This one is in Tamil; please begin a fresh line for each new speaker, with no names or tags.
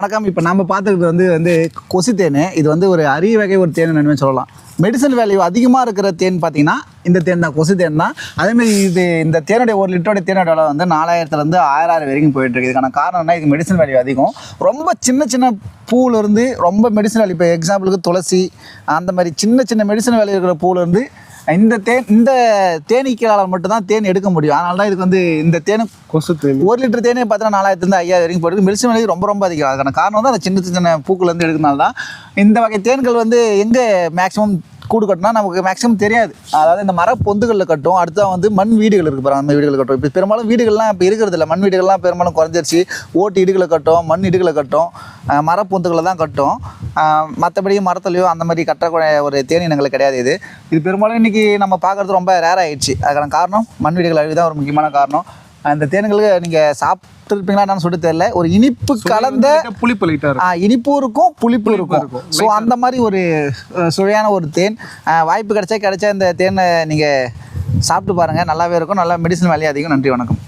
வணக்கம். இப்போ நம்ம பார்த்துருக்கிறது வந்து வந்து கொசு தேன். இது வந்து ஒரு அரிய வகை ஒரு தேன் என்னன்னு சொல்லலாம். மெடிசன் வேல்யூ அதிகமாக இருக்கிற தேன் பார்த்தீங்கன்னா இந்த தேன் தான் கொசு தேன் தான். அதேமாதிரி இது இந்த தேனுடைய ஒரு லிட்டருடைய தேனோட விலை வந்து நாலாயிரத்துலேருந்து ஆயிரம் வரைக்கும் போயிட்டுருக்கு இதுக்கான காரணம் என்ன? இது மெடிசன் வேல்யூ அதிகம். ரொம்ப சின்ன சின்ன பூவிலேருந்து ரொம்ப மெடிசன் வேல்யூ இப்போ எக்ஸாம்பிளுக்கு துளசி அந்த மாதிரி சின்ன சின்ன மெடிசன் வேல்யூ இருக்கிற பூவிலேருந்து இந்த தேன் இந்த தேனீக்களால் மட்டும்தான் தேன் எடுக்க முடியும். அதனால தான் இதுக்கு வந்து இந்த தேனு
கொசு தேன்.
ஒரு லிட்டர் தேனே பார்த்தா நாலாயிரத்துலேருந்து ஐயாயிரம் வரைக்கும் போயிருக்கு மெடிசன் விலை ரொம்ப ரொம்ப அதிகம். அதுக்கான காரணம் தான் அந்த சின்ன சின்ன பூக்குலேருந்து எடுக்கிறனால தான் இந்த வகை தேன்கள் வந்து எங்கே மேக்ஸிமம் கூடு கட்டினா நமக்கு மேக்ஸிமம் தெரியாது. அதாவது இந்த மர பொந்துகளில் கட்டும். அடுத்ததாக வந்து மண் வீடுகள் இருக்குது பாருங்க அந்த வீடுகள் கட்டும். இப்போ பெரும்பாலும் வீடுகள்லாம் இப்போ இருக்கிறது இல்லை. மண் வீடுகள்லாம் பெரும்பாலும் குறைஞ்சிருச்சு. ஓட்டு இடுகளை கட்டும் மண் இடுகளை கட்டும். மரப்பொந்துகளை மர பொந்துகளை தான் கட்டும். மற்றபடி மரத்துலையோ அந்த மாதிரி கட்டக்கூடிய ஒரு தேனினங்கள் கிடையாது இது. இது பெரும்பாலும் இன்னைக்கு நம்ம பார்க்குறது ரொம்ப ரேர் ஆகிடுச்சு அதுக்கான காரணம் மண் வீடுகள் அழிவு தான் ஒரு முக்கியமான காரணம். அந்த தேன்களுக்கு நீங்கள் சாப்பிட்டுருப்பீங்களா என்னன்னு சொல்லிட்டு தெரியல. ஒரு இனிப்பு கலந்த
புளிப்பு
இனிப்பும் இருக்கும். புளிப்பும் இருக்கும். ஸோ அந்த மாதிரி ஒரு சுவையான ஒரு தேன். வாய்ப்பு கிடைச்சா கிடைச்சா இந்த தேனை நீங்கள் சாப்பிட்டு பாருங்கள் நல்லாவே இருக்கும். நல்லா மெடிசன் வேலையும் அதிகம். நன்றி வணக்கம்.